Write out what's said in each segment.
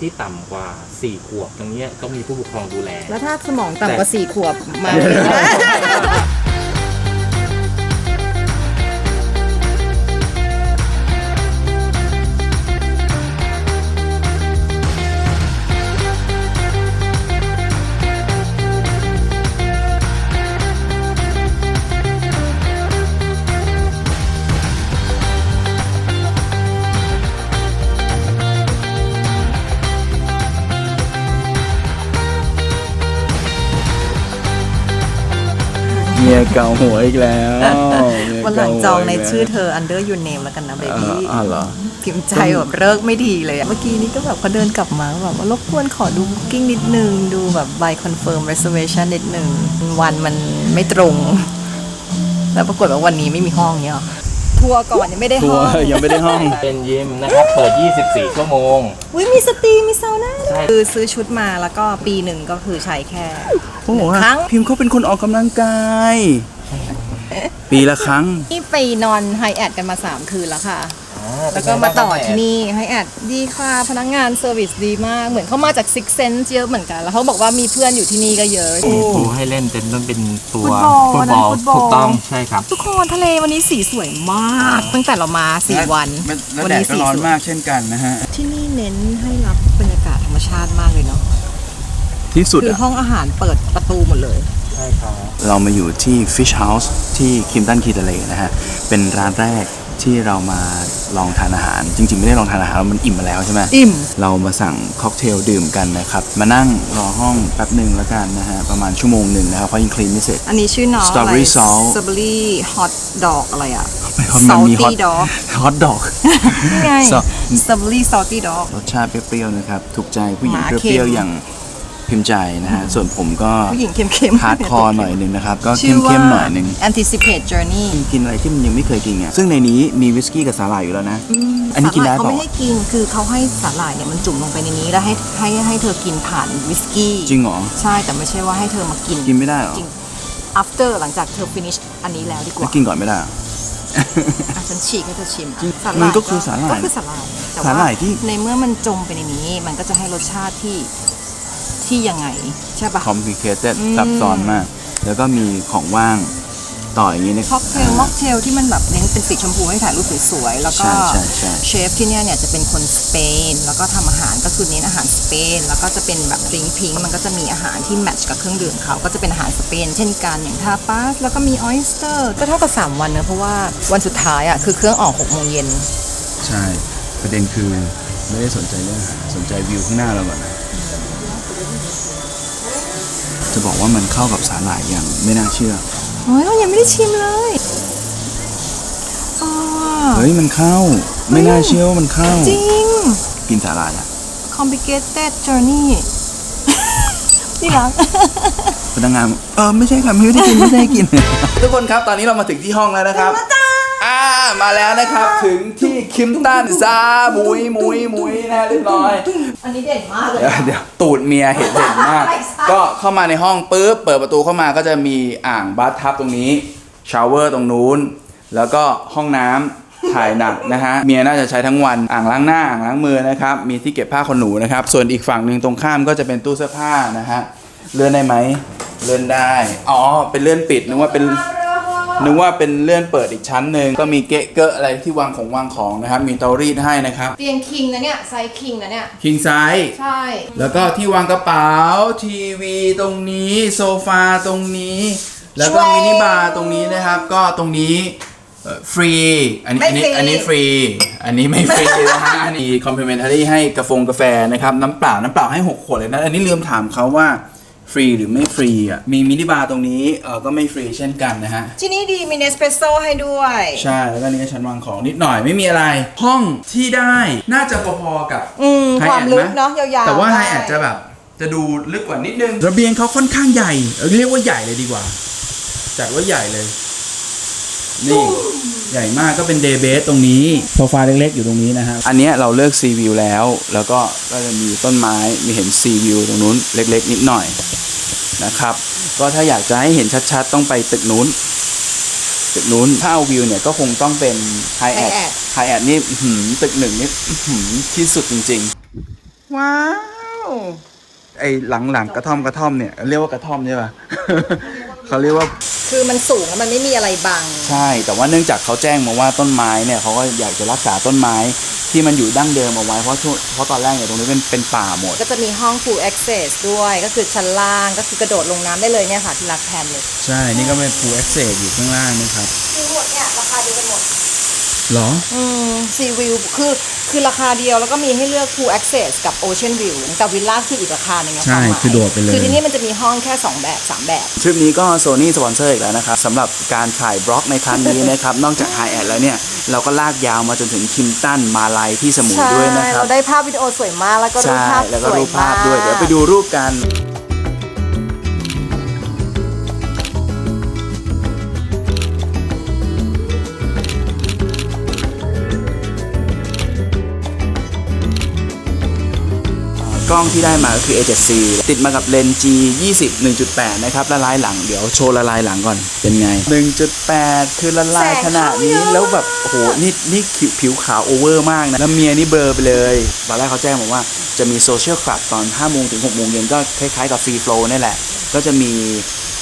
ที่ต่ำกว่า 4 ขวบตรงเนี้ยก็มีผู้ปกครองดูแล แล้วถ้าสมองต่ำกว่าสี่ขวบมา เมียเก่าหัวอีกแล้วเมียวันหลัเก่างหัวจองในกแล้วชื่อเธอ under your name แล้วกันนะเบเอบี้ออ้าวเหรอ พิมพ์ใจแบบเลิกไม่ดีเลยอะเมื่อกี้นี้ก็แบบเขาเดินกลับมาแบบว่ารบกวนขอดู booking นิดนึง ดูแบบ by confirm reservation นิดนึง วันมันไม่ตรง แล้วปรากฏว่าวันนี้ไม่มีห้องเนี้ยหรอ ทัวร์ก่อนยังไม่ได้ทัห้วองร์ยังไม่ได้ห้อง เป็นยิมนะครับ เปิด 24 ชั่วโมง อุ้ยมีสตรีมมีซาวน่าใช่คือซื้อชุดมาแล้วก็ปีหนึ่งก็คือใช้แค่ โอ้โหครั้ง พิมพ์เขาเป็นคนออกกำลังกาย ปีละครั้ง นี่ไปนอนไฮแอดกันมา 3 คืนแล้วค่ะ แล้วก็มาต่อที่นี่ไฮแอดดีค่ะพนักงานเซอร์วิสดีมาก เหมือนเขามาจาก Six Sense เยอะเหมือนกัน แล้วเขาบอกว่ามีเพื่อนอยู่ที่นี่ก็เยอะปูให้เล่นเป็นต้องเป็นตัวฟุตบอลฟุตบอลฟุตบอลถูกต้องใช่ครับ ทุกคนทะเลวันนี้สีสวยมาก ตั้งแต่เรามา4วันแล้ววัแดดนี้ก็สีร้อนสวยมากเช่นกันนะฮะที่นี่เน้นให้รับบรรยากาศธรรมชาติมากเลยเนาะที่สุดคืออะห้องอาหารเปิดประตูหมดเลยใช่ครับเรามาอยู่ที่ Fish House ที่คิมตันคีทะเลนะฮะเป็นร้านแรก ที่เรามาลองทานอาหาร จริง ๆ ไม่ได้ลองทานอาหารมันอิ่มมาแล้วใช่ไหมอิ่ม เรามาสั่งค็อกเทลดื่มกันนะครับ มานั่งรอห้องแป๊บหนึ่งแล้วกันนะฮะ ประมาณชั่วโมงหนึ่งนะครับ เพราะยังคลีนไม่เสร็จ อันนี้ชื่อน้อง Strawberry salt สตรอเบอรี่ฮอตดอกอะไรอะมันมีฮอต salty dog ฮอตดอก นี่ไง So- สตรอเบอรี่ซอลตี้ดอก รสชาติเปรี้ยวๆนะครับ ถูกใจผู้หญิงหมาเปเค็มรี้ยวๆอย่าง พิมพ์ใจนะฮะ ส่วนผมก็ผู้หญิงเข้มๆ ฮาร์ดคอร์หน่อยหนึ่งนะครับ ก็ชื่อว่า เข้มๆหน่อยหนึ่ง anticipate journey กินอะไรที่มันยังไม่เคยกินอะซึ่งในนี้มีวิสกี้กับสาหร่ายอยู่แล้วนะ อันนี้กินได้สาหร่ายเขาเปล่า ไม่ให้กินคือเขาให้สาหร่ายเนี่ยมันจุ่มลงไปในนี้แล้วให้ให้ให้เธอกินผ่านวิสกี้จริงเหรอ ใช่แต่ไม่ใช่ว่าให้เธอมากินกินไม่ได้เหรอจริง after หลังจากเธอ finish อันนี้แล้วดีกแล้วว่ากินก่อนไม่ได้เหรอ อะฉันฉีกให้เธอชิมจริงสาหมัร่ายนก็คือสาหร่ายก็คือสาหร่ายแต่สาหร่ายที่ ในเมื่อมันจมไปในนี้ มันก็จะให้รสชาติที่ ที่ยังไง ใช่ปะ complicated อืม ซับซ้อนมาก แล้วก็มีของว่างต่ออย่างนี้นะค็อกเทลม็อกเทลที่มันแบบเน้นเป็นสีชมพูให้ถ่ายรูปสวยๆแล้วก็ ใช่ใช่ใช่ เชฟที่เนี่ยเนี่ยจะเป็นคนสเปน แล้วก็ทำอาหารก็คือเน้นอาหารสเปน แล้วก็จะเป็นแบบดริงพิงมันก็จะมีอาหารที่แมทช์กับเครื่องดื่มเขาก็จะเป็นอาหารสเปน เช่นกันอย่างทาปาสแล้วก็มีออยสเตอร์ก็เท่ากับ 3 วันเนอะเพราะว่าวันสุดท้ายอะคือเครื่องออก6โมงเย็น ใช่ ประเด็นคือไม่ได้สนใจเรื่องอาหารสนใจวิวข้างหน้าเราก่อนนะ จะบอกว่ามันเข้ากับสาหร่ายอย่างไม่น่าเชื่อโอ้ยเรายังไม่ได้ชิมเลยอ๋อเฮ้ยมันเข้า ไม่น่าเชื่อว่ามันเข้า จริง กินสาหร่ายอะ complicated journey นี่รักพนักงานบอกเออไม่ใช่ค่ะไม่ได้กินไม่ได้กิน ทุกคนครับตอนนี้เรามาถึงที่ห้องแล้วนะครับ อ่ามาแล้วนะครับถึงที่คิมตันซามุยมุยมุยนะเรียบร้อย อันนี้เด่นมากเลยเดี๋ยวเดี๋ยวตูดเมียเห็นเด่นมากไม่ใช่ก็เข้ามาในห้องปุ๊บเปิดประตูเข้ามาก็จะมีอ่างบาร์ทับตรงนี้ชาวเวอร์ตรงนู้น แล้วก็ห้องน้ำถ่ายหนักนะฮะเมียน่าจะใช้ทั้งวันอ่างล้างหน้าอ่างล้างมือนะครับมีที่เก็บผ้าขนหนูนะครับส่วนอีกฝั่งหนึ่งตรงข้ามก็จะเป็นตู้เสื้อผ้านะฮะเลื่อนได้ไหมเลื่อนได้อ๋อเป็นเลื่อนปิดนึกว่าเป็น นึกว่าเป็นเลื่อนเปิดอีกชั้นหนึ่งก็มีเกะเกอะอะไรที่วางของวางของนะครับ มีเตารีดให้นะครับ เตียงคิงนะเนี่ยไซส์คิงนะเนี่ย คิงไซส์ใช่ แล้วก็ที่วางกระเป๋าทีวีตรงนี้โซฟาตรงนี้ แล้วก็มินิบาร์ตรงนี้นะครับ ก็ตรงนี้เอ่อฟรี อันนี้อันนี้อันนี้ฟรี อันนี้ไม่ฟรีนะฮะอันนี้คอมเพลเมนทารี่ให้กาแฟกาแฟนะครับ น้ำเปล่าน้ำเปล่าให้ 6 ขวดเลยนะ อันนี้ลืมถามเขาว่า ฟรีหรือไม่ฟรีอะมีมินิบาร์ตรงนี้เออก็ไม่ฟรีเช่นกันนะฮะ ที่นี่ดีมีเนสเปรสโซให้ด้วย ใช่ แล้วก็นี่ก็ชั้นวางของนิดหน่อยไม่มีอะไร ห้องที่ได้น่าจะพอๆกับอืม ไฮความแอดลึไหกเนาะยาวๆแต่ว่าด้ไฮแอดจะแบบ จะดูลึกกว่านิดนึง ระเบียงเขาค่อนข้างใหญ่เออเรียกว่าใหญ่เลยดีกว่า จัดว่าใหญ่เลย นี่ใหญ่มากก็เป็นเดย์เบสตรงนี้โซฟาเล็กๆอยู่ตรงนี้นะครับอันเนี้ยเราเลิกซีวิวแล้ว แล้วก็ก็จะมีต้นไม้มีเห็นซีวิวตรงนู้นเล็กๆ นิดหน่อยนะครับ ก็ถ้าอยากจะให้เห็นชัดๆ ต้องไปตึกนู้น ตึกนู้นถ้าเอาวิวเนี่ยก็คงต้องเป็นไฮแอด Hyatt ไฮแอดนี่อื้อหือตึกหนึ่งนี่อื้อหือที่สุดจริงๆว้าวไอหลังๆกระท่อมกระท่อมเนี่ย เรียกว่ากระท่อมใช่ป่ะ เขาเรียกว่าคือมันสูงแล้วมันไม่มีอะไรบัง ใช่ แต่ว่าเนื่องจากเขาแจ้งมาว่าต้นไม้เนี่ยเขาก็อยากจะรักษาต้นไม้ที่มันอยู่ดั้งเดิมเอาไว้ เพราะช่วงเพราะตอนแรกเนี่ยตรงนี้เป็นเป็นป่าหมด ก็จะมีห้อง full access ด้วยก็คือชั้นล่างก็คือกระโดดลงน้ำได้เลยเนี่ยค่ะที่รักแพนเลยใช่ นี่ก็เป็น full access อยู่ข้างล่างนะครับคือหมดเนี่ยราคาเดียวกันหมด หรอ อืมซีวิวคือ คือราคาเดียวแล้วก็มีให้เลือก full access กับ ocean view แต่วิลล่าคืออีกราคาหนึ่งนะใช่วามหมายคือโดดไปเลย คือที่นี่มันจะมีห้องแค่ 2 แบบ 3 แบบ ทริปนี้ก็โซนี่สปอนเซอร์อีกแล้วนะครับสำหรับการถ่ายบล็อกในครั้งนี้นะครับ นอกจากไฮแอดแล้วเนี่ย เราก็ลากยาวมาจนถึงคิมตันมาลายที่สมุยใช่ด้วยนะครับ เราได้ภาพวิดีโอสวยมากแล้วก็รูปใช่ภาพแล้วก็สวยรูปภาพมกด้วย เดี๋ยวไปดูรูปกัน กล้องที่ได้มาก็คือ A7C ติดมากับเลนส์ G 20 1.8 นะครับ ละลายหลังเดี๋ยวโชว์ละลายหลังก่อนเป็นไง 1.8 คือละลายขนาดนี้แล้วแบบโอ้โหนี่นี่ผิวผิวขาวโอเวอร์มากนะ แล้วเมียนี่เบลอไปเลยตอนแรกเขาแจ้งบอกว่าจะมีโซเชียลคลับตอน5โมงถึง6โมงเย็นก็คล้ายๆกับฟรีโฟลนี่แหละ ก็จะมี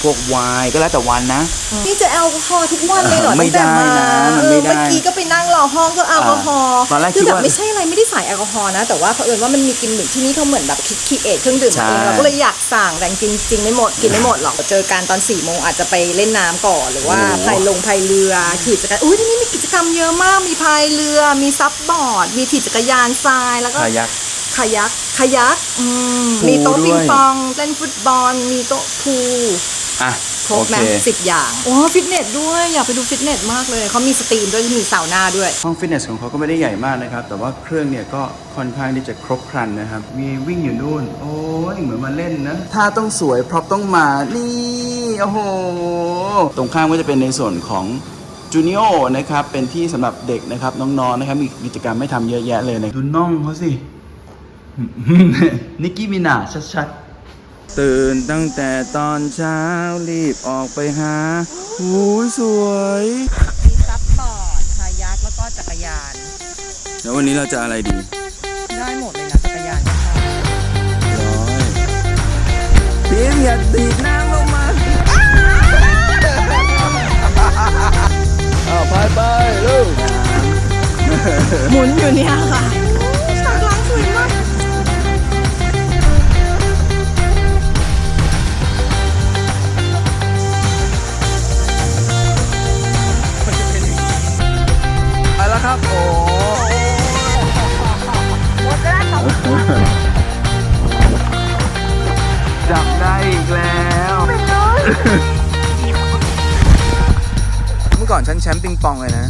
พวกไวน์ก็แล้วแต่วันนะ นี่จะแอลกอฮอล์ทุกวันเลยเหรอไม่ได้ตั้งแต่นะมันเอไม่อได้เมื่อกี้ก็ไปนั่งรอห้องก็แอลกอฮอล์อ่าตอนแรกคือคิดแบบว่าไม่ใช่อะไรไม่ได้ใส่แอลกอฮอล์นะ แต่ว่าเผอิญว่ามันมีกิมมิคที่นี่เขาเหมือนแบบคิดคิดเอทเครื่องดื่มมาเองใช่เราก็เลยอยากสั่งแต่จริงๆจริงไม่หมดกินไม่หมดหรอกเจอกันตอน4ี่โมงอาจจะไปเล่นน้ำก่อนหรือว่าพายลงพายเรือขี่จักรยานอุ้ยที่นี่มีกิจกรรมเยอะมากมีพายเรือมีซับบอร์ดมีขี่จักรยานทรายแล้วก็ คายัก คายักคายักอืมพูลมีโต๊ะด้วยปิงปอง เล่นฟุตบอล มีโต๊ะพูล อะครบโอไหมเคสิบอย่าง โอ้ฟิตเนสด้วย อยากไปดูฟิตเนสมากเลย เขามีสตรีมด้วยมีซาวน่าด้วย ห้องฟิตเนสของเขาก็ไม่ได้ใหญ่มากนะครับ แต่ว่าเครื่องเนี่ยก็ค่อนข้างที่จะครบครันนะครับ มีวิ่งอยู่นู่น โอ้ยเหมือนมาเล่นนะถ้าต้องสวยพร็อพต้องมา นี่ โอ้โห ตรงข้ามก็จะเป็นในส่วนของจูเนียนะครับ เป็นที่สำหรับเด็กนะครับ น้องๆนะครับ มีกิจกรรมให้ทำเยอะแยะเลยนะดูน่องเขาสิ นิกกี้มินาชัดๆ ตื่นตั้งแต่ตอนเช้ารีบออกไปหาหูยสวย มีซับบอร์ดคายักแล้วก็จักรยาน แล้ววันนี้เราจะอะไรดี ได้หมดเลยนะจักรยานก็ชอบร้อยพิมอย่าตีดน้ำลงมาอ้าวไปไปลูกหมุนอยู่เนี่ยค่ะ มป์ปิงปองเลยนะ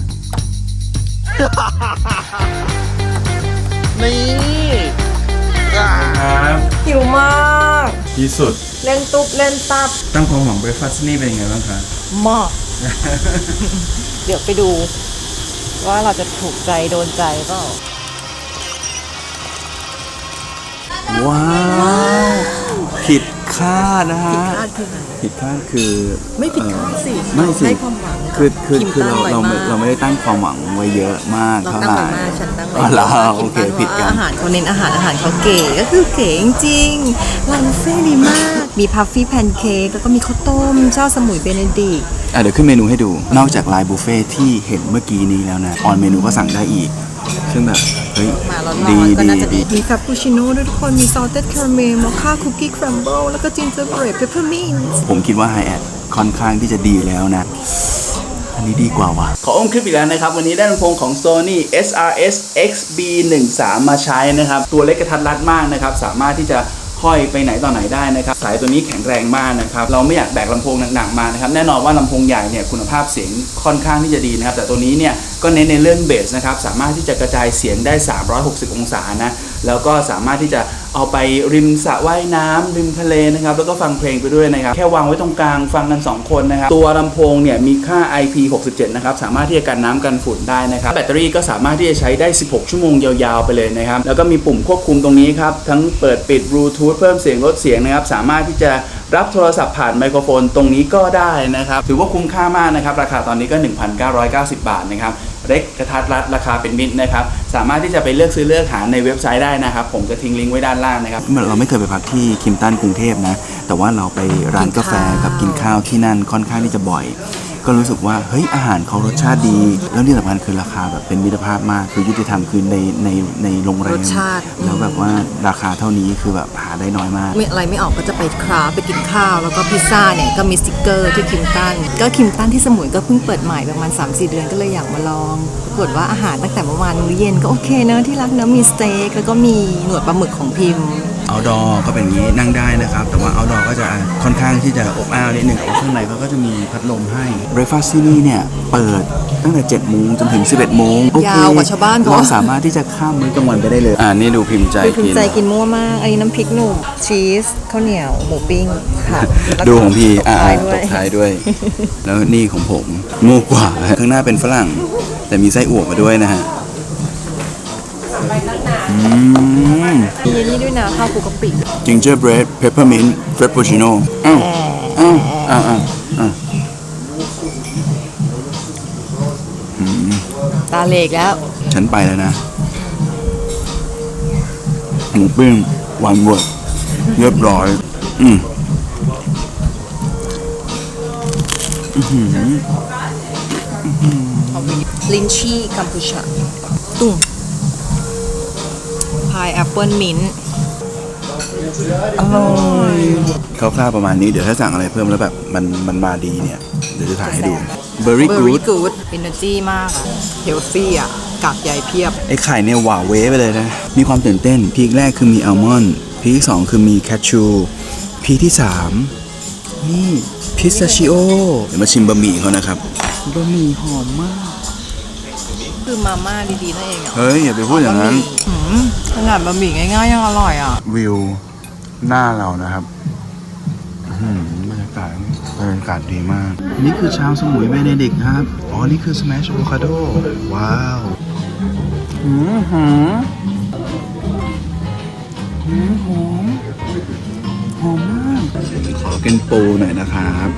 นี่ครับหิวมากที่สุด เล่นตุ๊บเล่นตับ ตั้งความหวังเบรคฟาสต์นี่เป็นยังไงบ้างคะมาก เดี๋ยวไปดู ว่าเราจะถูกใจโดนใจเปล่า ว้าว ผิด คาดนะฮะคาดคืออะไรผิดคาดคือไม่ผิดคาดสิเอ่อไม่สิให้ความหวังคือคือคิมคือตั้เรางไว้เราไม่มากเราไม่ได้ตั้งความหวังไว้เยอะมากเราเท่าตั้งไหร่ไว้มากฉันตั้งไว้อ๋อเหรอมากโอเคคิมตั้งผิดกันว่าอาหารเขาเน้นอาหารอาหารเขาเก๋ก็คือเก๋จริงๆร้านบุฟเฟ่ต์ดีมาก มีพัฟฟี่แพนเค้กแล้วก็มีข้าวต้มเจ้าสมุยเบเนดิกต์อะเดี๋ยวขึ้นเมนูให้ดูนอกจากไลน์บุฟเฟ่ที่เห็นเมื่อกี้นี้แล้วนะออนเมนูก็สั่งได้อีก ซึ่งแบบเฮ้ยมาร้อนดีๆก็ดีน่าจะดีดีมีคาปูชิโน่ด้วยทุกคน มีซอสเต็ดคาราเมลมอคค่าคุกกี้ครัมเบิลแล้วก็จินเจอร์เบรดเปปเปอร์มินต์ผมคิดว่าไฮแอดค่อนข้างที่จะดีแล้วนะ อันนี้ดีกว่าว่ะ ขออมคลิปอีกแล้วนะครับ วันนี้ได้ลำโพงของ Sony SRS XB13 มาใช้นะครับ ตัวเล็กกระทัดรัดมากนะครับ สามารถที่จะ ห้อยไปไหนต่อไหนได้นะครับ สายตัวนี้แข็งแรงมากนะครับ เราไม่อยากแบกลำโพงหนักๆมานะครับ แน่นอนว่าลำโพงใหญ่เนี่ยคุณภาพเสียงค่อนข้างที่จะดีนะครับ แต่ตัวนี้เนี่ยก็เน้นในเรื่องเบสนะครับ สามารถที่จะกระจายเสียงได้ 360 องศานะ แล้วก็สามารถที่จะ เอาไปริมสระว่ายน้ำริมทะเลนะครับ แล้วก็ฟังเพลงไปด้วยนะครับ แค่วางไว้ตรงกลางฟังกัน 2 คนนะครับ ตัวลำโพงเนี่ยมีค่า IP67 นะครับ สามารถที่จะกันน้ำกันฝุ่นได้นะครับ แบตเตอรี่ก็สามารถที่จะใช้ได้ 16 ชั่วโมงยาวๆไปเลยนะครับ แล้วก็มีปุ่มควบคุมตรงนี้ครับ ทั้งเปิดปิดบลูทูธเพิ่มเสียงลดเสียงนะครับ สามารถที่จะรับโทรศัพท์ผ่านไมโครโฟนตรงนี้ก็ได้นะครับ ถือว่าคุ้มค่ามากนะครับ ราคาตอนนี้ก็ 1,990 บาทนะครับ เล็กกระทัดรัดราคาเป็นมิตรนะครับสามารถที่จะไปเลือกซื้อเลือกหาในเว็บไซต์ได้นะครับผมจะทิ้งลิงก์ไว้ด้านล่างนะครับเราไม่เคยไปพักที่คิมตันกรุงเทพนะแต่ว่าเราไปร้านกาแฟกับกินข้าวที่นั่นค่อนข้างที่จะบ่อย ก็รู้สึกว่าเฮ้ยอาหารเขารสชาติดี แล้วที่สำคัญคือราคาแบบเป็นมิตรภาพมาก คือยุติธรรมคือในในในโรงแรรมสชาติ แล้วแบบว่าราคาเท่านี้คือแบบหาได้น้อยมาก ไม่อะไรไม่ออกก็จะไปคราฟไปกินข้าว แล้วก็พิซซ่าเนี่ยก็มีสติกเกอร์ที่คิมตันก็คิมตันที่สมุยก็เพิ่งเปิดใหม่ประมาณ3-4 เดือนก็เลยอยากมาลอง ปรากฏว่าอาหารตั้งแต่เมื่อวานมื้อเย็นก็โอเคเนอะที่รักเนอะมีสเต็กแล้วก็มีหนวดปลาหมึกของพิมพ์ เอาดอก็เป็นอย่างนี้นั่งได้นะครับ แต่ว่าเอาดอก็จะค่อนข้างที่จะอบอ้าวนิดหนึ่งแต่ว่าข้างในเขาก็จะมีพัดลมให้เบรคฟาสต์ที่นี่เนี่ยเปิดตั้งแต่7โมงจนถึง 11โมงโอเคยาวกว่าชาวบ้านเขาเราสามารถที่จะข้ามมื้อกลางวันไปได้เลย อ่านี่ดูพิมพ์ใจคือคุณกินใจกินมั่วมาก อันนี้น้ำพริกหนุ่มชีสข้าวเหนียวหมูปิ้งค่ะแล้วก็ดูของพี่ตอ่าบท้ายด้ตวยกท้ายด้วย แล้วนี่ของผมโง่กว่าข้างหน้าเป็นฝรั่ง แต่มีไส้อั่วมาด้วยนะฮะอื มมีนี่ด้วยนะข้าวคลุกกะปิ gingerbread peppermint frappuccino อ้าวอ้าวอ้าวอ้าวอ้าวตาเหลกแล้ว ฉันไปแล้วนะ หมูปิ้งหวานบดเรียบร้อย อืมลินชี่กัมพูชาตุ้ง พายแอปเปิลมิ้นท์อร่อยคร่าวๆประมาณนี้เดี๋ยวถ้าสั่งอะไรเพิ่มแล้วแบบมันมันมาดีเนี่ย เดี๋ยวจะถ่ายให้ดู Very เบอร์รี่ good กูดเอเนอร์จีมากอะเฮลซี่อะกากใหญ่เพียบ ไอ้ไข่เนี่ยหวาเว้ไปเลยนะ มีความตื่นเต้น พีคแรกคือมีอัลมอนด์พีคที่สองคือมีแคชชู พีคที่สามนี่พิสตาชิโอเดี๋ยวมาชิมบะหมี่เขานะครับ บะหมี่หอมมาก คือมาม่าดีๆนั่นเองอะเฮ้ยอย่าไปพูดอย่างนั้นอืมขนาดบะหมี่ง่ายๆยังอร่อยอะวิวหน้าเรานะครับอื้อหือบรรยากาศบรรยากาศดีมาก นี่คือชาวสมุยเบเนดิกต์ครับ อ๋อ นี่คือ Smash Avocado ว้าวหืมหืมหืมหอมหอมมาก ขอเป็นปูหน่อยนะครับ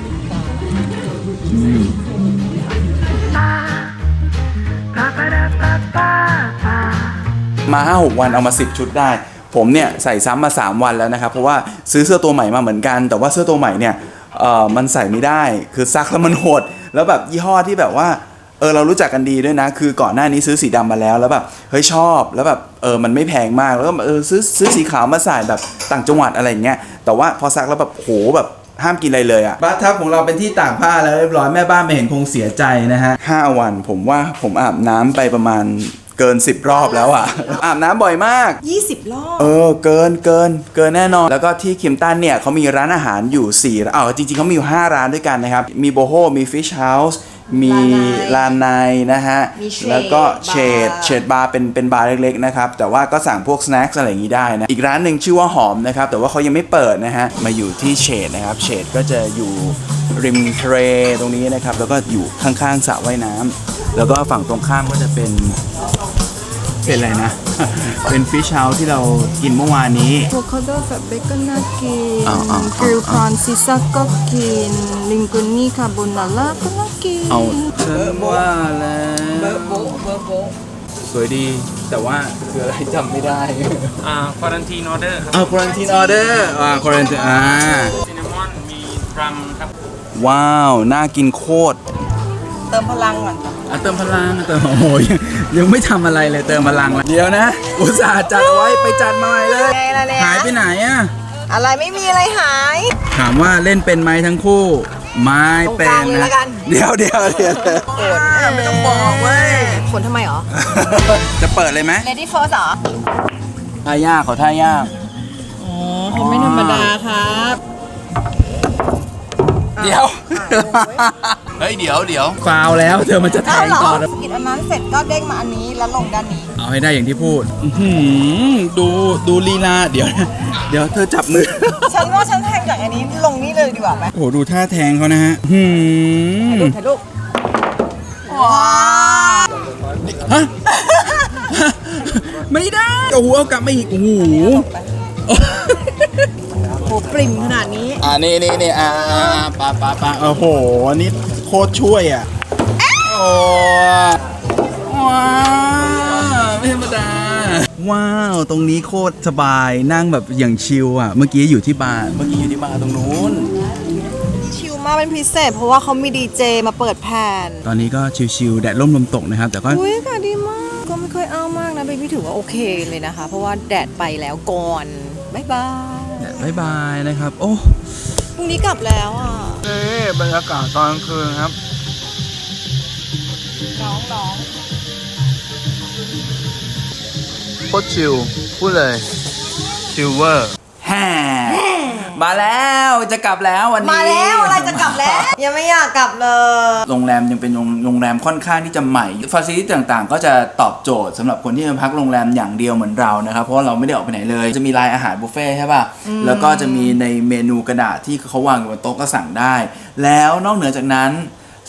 อืม มาห้าหกวันเอามา 10 ชุดได้ ผมเนี่ยใส่ซ้ำมา 3 วันแล้วนะครับเพราะว่าซื้อเสื้อตัวใหม่มาเหมือนกัน แต่ว่าเสื้อตัวใหม่เนี่ยเออมันใส่ไม่ได้คือซักแล้วมันหด แล้วแบบยี่ห้อที่แบบว่าเออเรารู้จักกันดีด้วยนะ คือก่อนหน้านี้ซื้อสีดำมาแล้วแล้วแบบเฮ้ยชอบแล้วแบบเออมันไม่แพงมากแล้วก็เออซื้อซื้อสีขาวมาใส่แบบต่างจังหวัดอะไรอย่างเงี้ยแต่ว่าพอซักแล้วแบบโหแบบห้ามกินอะไรเลยอะบ้านทับของเราเป็นที่ตากผ้าแล้วเรียบร้อยแม่บ้านไม่เห็นคงเสียใจนะฮะห้าวันผมว่าผมอาบน้ำไปประมาณ เกิน 10 รอบแล้วอะอาบน้ำบ่อยมาก 20 รอบ เออ เกินเกินเกินแน่นอน แล้วก็ที่คิมตันเนี่ยเขามีร้านอาหารอยู่4ร้านเออจริงๆเขามีอยู่ 5 ร้านด้วยกันนะครับ มีโบโฮมีฟิชเฮาส์มีลานไนนะฮะ มี Shade แล้วก็เชด Bar เชดบาร์เป็นเป็นบาร์เล็กๆนะครับ แต่ว่าก็สั่งพวกสแน็คอะไรอย่างนี้ได้นะ อีกร้านหนึ่งชื่อว่าหอมนะครับ แต่ว่าเขายังไม่เปิดนะฮะ มาอยู่ที่เชดนะครับ เชดก็จะอยู่ริมทะเลตรงนี้นะครับ แล้วก็อยู่ข้างๆสระว่ายน้ำ แล้วก็ฝั่งตรงข้ามก็จะเป็นเป็นอะไรนะ เป็นฟิชเฮาส์ที่เรากินเมื่อวานนี้โ o คาโดแฟบเบก็น่ากินเอาเอาเอากริลพรอนซิซ่าก็กิน ลิงกุนี่คาโบนาร่าก็น่ากินเอาฉันว่าแล้วเบอร์โบะเบอร์โบะสวยดีแต่ว่าคืออะไรจำไม่ได้ อ่าควอรันทีนออเดอร์ครับเอาควอรันทีนออเดอร์อ่าควอรันทีอ่า ซินนามอนมีรัมครับว้าว น่ากินโคตร เติมพลังก่อน อะเติมพลังเติมโอ้โหยังยังไม่ทำอะไรเลยเติมพลังเลยเดี๋ยวนะ อุตส่าห์จัดเอาไว้ไปจัดมาใหม่เลย ไงล่ะเนี่ย หายไปไหนอะอะไรไม่มีอะไรหาย ถามว่าเล่นเป็นไหมทั้งคู่ ไม่เป็นตรงกลางเลยนะละกัน เดี๋ยวเดี๋ยวเดี๋ยวขนไม่ต้องบอกเว้ยขนทำไมหรอ จะเปิดเลยไหม Lady First เหรอ ท่ายากขอท่ายาก อ๋อเขาไม่ธรรมดาครับ เดี๋ยว เฮ้ยเดี๋ยวเดี๋ยวฟาวแล้วเธอมันจะแทงต่อนะกินอันนั้นเสร็จก็เด้งมาอันนี้แล้วลงด้านนี้ เอาให้ได้อย่างที่พูดอื้อหือดูดูลีลาเดี๋ยวนะเดี๋ยวเธอจับมือ ฉันว่าฉันแทงจากอันนี้ลงนี่เลยดีกว่าไหมโอ้โหดูท่าแทงเขานะฮะหืมถ่ายรูปว้าฮะ ไม่ได้ โอ้โหเอากลับมาอีก โอ้โหโหปริ่มขนาดนี้ อ่านี่นี่นี่อ่าอ่าปาปาปาโอ้โหนี่ โคตรช่วยอะ โอ้ว้าวไม่ธรรมดา ว้าว ตรงนี้โคตรสบายนั่งแบบอย่างชิลอะ เมื่อกี้อยู่ที่บาร์เมื่อกี้อยู่ที่บาร์ตรงนู้น ชิลมากเป็นพิเศษ เพราะว่าเขามีดีเจมาเปิดแผ่นตอนนี้ก็ชิลๆแดดร่มลมตกนะครับ แต่ก็อุ้ยอากาศดีมาก ก็ไม่ค่อยเอามากนะเบบี้ถือว่าโอเคเลยนะคะ เพราะว่าแดดไปแล้วก่อน บ๊ายบาย แดดบายบายนะครับ โอ้พ รุ่งนี้กลับแล้วอะเอ๊บรรยากาศตอนกลางคืนครับน้องน้องโคตรชิลพูดเลย ชิลเวอร์แฮ่ มาแล้วจะกลับแล้ววันนี้มาแล้วอะไรจะกลับแล้ว ยังไม่อยากกลับเลย โรงแรมยังเป็นโรงโรงแรมค่อนข้างที่จะใหม่ฟ a ซิลิตี้ต่างๆ ก็จะตอบโจทย์สำหรับคนที่มาพักโรงแรมอย่างเดียวเหมือนเรานะครับเพราะว่าเราไม่ได้ออกไปไหนเลย จะมีรายอาหารบุฟเฟ่ต์ใช่ป่ะแล้วก็จะมีในเมนูกระดาษที่เขาวางอยู่บนโต๊ะก็สั่งได้ แล้วนอกเหนือจากนั้น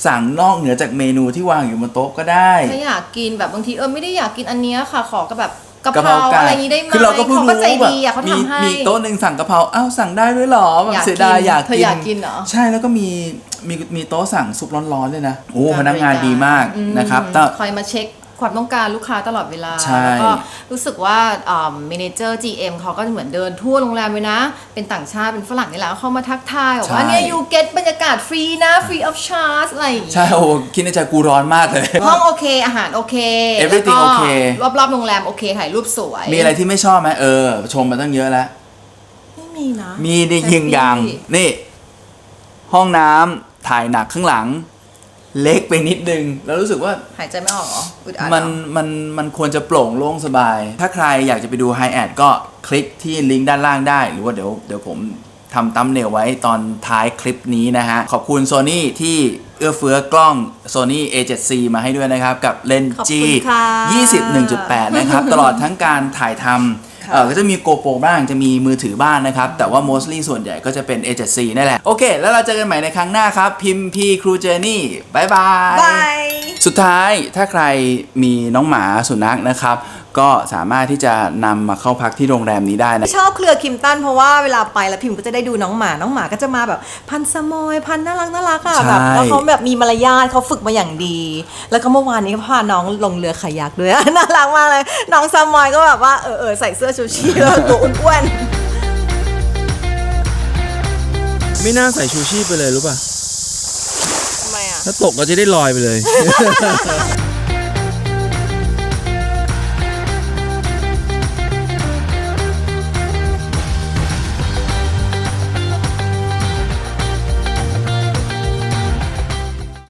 สั่งนอกเหนือจากเมนูที่วางอยู่บนโต๊ะก็ได้ถ้าอยากกินแบบบางทีเออไม่ได้อยากกินอันเนี้ยค่ะ ขอก็แบบ กะกะเพเพราราไก่อะไรอย่างนี้ได้ไหมคือเราก็เพิ่งก็รู้ใจแบบดีอะเขามีทำให้มีโต๊ะหนึ่งสั่งกะเพราอ้าวสั่งได้ด้วยเหรอแบบอยากเสียดายกินอยากเธออยากกินเหรอใช่แล้วก็มีมีมีโต๊ะสั่งซุปร้อนๆด้วยนะโอ้การพนักงานบริการดีมากอืมนะครับแต่คอยมาเช็ค ความต้องการลูกค้าตลอดเวลา ใช่แล้วก็รู้สึกว่าเมนเจอร์ GM เขาก็เหมือนเดินทั่วโรงแรมเลยนะ เป็นต่างชาติเป็นฝรั่งนี่แหละเข้ามาทักทายบอกว่าเนี่ย you get บรรยากาศฟรีนะ free of charge อะไรอย่างงี้ ใช่โอ้คิดในใจกูร้อนมากเลย ห้องโอเค อาหารโอเค Everything แล้วก็โอเครอบๆโรงแรมโอเคถ่ายรูปสวยมีอะไรที่ไม่ชอบไหมเออ ชมมาตั้งเยอะแล้ว ไม่มีนะมีดียิงอย่าง นี่ ห้องน้ำถ่ายหนักข้างหลัง เล็กไปนิดนึง แล้วรู้สึกว่าหายใจไม่ออกเหรออึดอัดเหรอมันมันมันควรจะโปร่งโล่งสบาย ถ้าใครอยากจะไปดู Hi แอดก็คลิกที่ลิงก์ด้านล่างได้ หรือว่าเดี๋ยวเดี๋ยวผมทำตั้มเนลไว้ตอนท้ายคลิปนี้นะฮะ ขอบคุณ Sony ที่เอื้อเฟื้อกล้อง Sony A7C มาให้ด้วยนะครับ กับเลนส์ขอบ G คุณค่ะ20 1.8 นะครับ ตลอดทั้งการถ่ายทำ เออก็จะมี GoPro บ้างจะมีมือถือบ้างนะครับ แต่ว่า mostly ส่วนใหญ่ก็จะเป็น A7C นั่นแหละ โอเค แล้วเราเจอกันใหม่ในครั้งหน้าครับ พิมพ์ P Crew Journey บายบาย บาย สุดท้ายถ้าใครมีน้องหมาสุนัขนะครับ ก็สามารถที่จะนำมาเข้าพักที่โรงแรมนี้ได้นะ ชอบเครือคิมตันเพราะว่าเวลาไปแล้วพิมก็จะได้ดูน้องหมา น้องหมาก็จะมาแบบพันสมอยพันน่ารักน่ารักอะใช่ แบบแล้วเขาแบบมีมารยาทเขาฝึกมาอย่างดี แล้วก็เมื่อวานนี้ก็พาน้องลงเรือคายักด้วย น่ารักมากเลย น้องสมอยก็แบบว่าเออเออใส่เสื้อชูชีพแล้วตัวอ้วนๆไม่น่าใส่ชูชีพไปเลยรู้ป่ะทำไมอะถ้าตกก็จะได้ลอยไปเลย